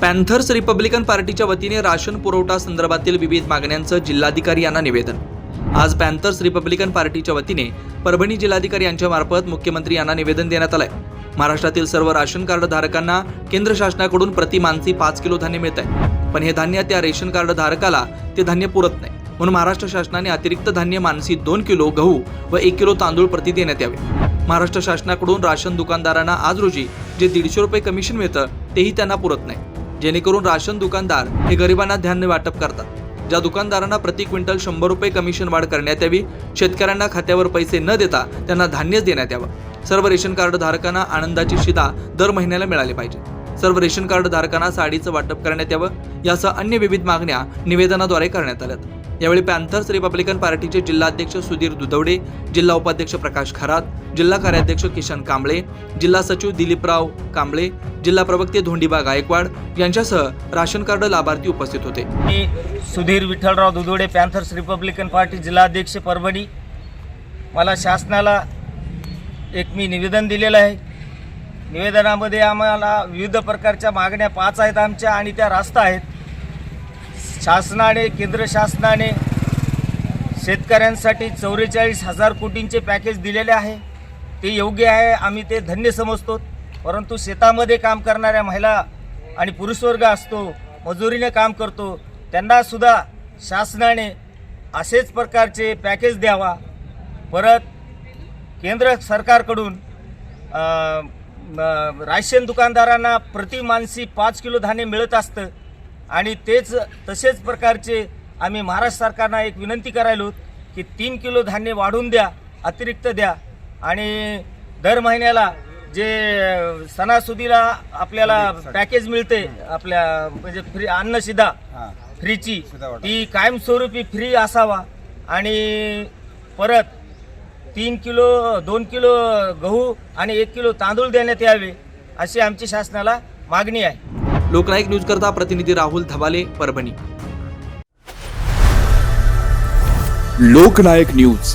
Panthers Republican पार्टीच्या वतीने ration पुरवठा संदर्भातील विविध मागण्यांचं जिल्हाधिकारी यांना निवेदन. आज पॅन्थर्स रिपब्लिकन पार्टीच्या वतीने परभणी जिल्हाधिकारी यांच्या मार्फत मुख्यमंत्री यांना निवेदन देण्यात आलंय. महाराष्ट्रातील सर्व राशन कार्ड धारकांना केंद्र शासनाकडून प्रति मानसी पाच किलो धान्य मिळत आहे पण हे धान्य त्या रेशन कार्ड धारकाला ते धान्य पुरत नाही. म्हणून महाराष्ट्र शासनाने अतिरिक्त धान्य मानसी दोन किलो गहू व एक किलो तांदूळ प्रति देण्यात यावे. महाराष्ट्र शासनाकडून राशन दुकानदारांना आज रोजी जे दीडशे रुपये कमिशन मिळतं तेही त्यांना पुरत नाही. जेणेकरून राशन दुकानदार हे गरिबांना धान्य वाटप करतात. ज्या दुकानदारांना प्रति क्विंटल शंभर रुपये कमिशन वाढ करण्यात यावी शेतकऱ्यांना खात्यावर पैसे न देता त्यांना धान्यच देण्यात यावं. सर्व रेशन कार्ड धारकांना आनंदाची शिदा दर महिन्याला मिळाली पाहिजे. सर्व रेशन कार्ड धारकांना साडीचं वाटप करण्यात यावं यासह अन्य विविध मागण्या निवेदनाद्वारे करण्यात आल्यात. यावेळी पॅन्थर्स रिपब्लिकन पार्टीचे जिल्हाध्यक्ष सुधीर दुधवडे जिल्हा उपाध्यक्ष प्रकाश खरात जिल्हा कार्याध्यक्ष किशन कांबळे जिल्हा सचिव दिलीपराव कांबळे जिल्हा प्रवक्ते धोंडीबा गायकवाड यांच्यासह राशन कार्ड लाभार्थी उपस्थित होते. मी Sudhir Vitthalrao Dudhwade Panthers Republican Party जिल्हाध्यक्ष परभणी. मला शासनाला एक मी निवेदन दिलेलं आहे. निवेदनामध्ये आम्हाला विविध प्रकारच्या मागण्या पाच आहेत आमच्या आणि त्या रास्त आहेत. शासनाने केंद्र शासनाने शेतकऱ्यांसाठी चौवेचाळीस हजार कोटींचे पॅकेज दिलेले आहे. ते योग्य आहे आम्ही ते धन्य समजतो. परंतु शेतामध्ये काम करणाऱ्या महिला आणि पुरुषवर्ग असतो मजुरीने काम करतो त्यांनासुद्धा शासनाने असेच प्रकारचे पॅकेज द्यावा. परत केंद्र सरकारकडून राशन दुकानदारांना प्रति मानसी पाच किलो धान्य मिळत असतं. आणि तेच तसेच प्रकारचे आम्ही महाराष्ट्र सरकारना एक विनंती करायलो की तीन किलो धान्य वाढवून द्या अतिरिक्त द्या. आणि दर महिन्याला जे सणासुदीला आपल्याला पॅकेज मिळते आपल्या म्हणजे फ्री अन्नशिदा फ्रीची ती कायमस्वरूपी फ्री असावा. आणि परत तीन किलो दोन किलो गहू आणि एक किलो तांदूळ देण्यात यावे अशी आमची शासनाला मागणी आहे. लोकनायक न्यूज करता प्रतिनिधी राहुल धबाले परभणी. लोकनायक न्यूज.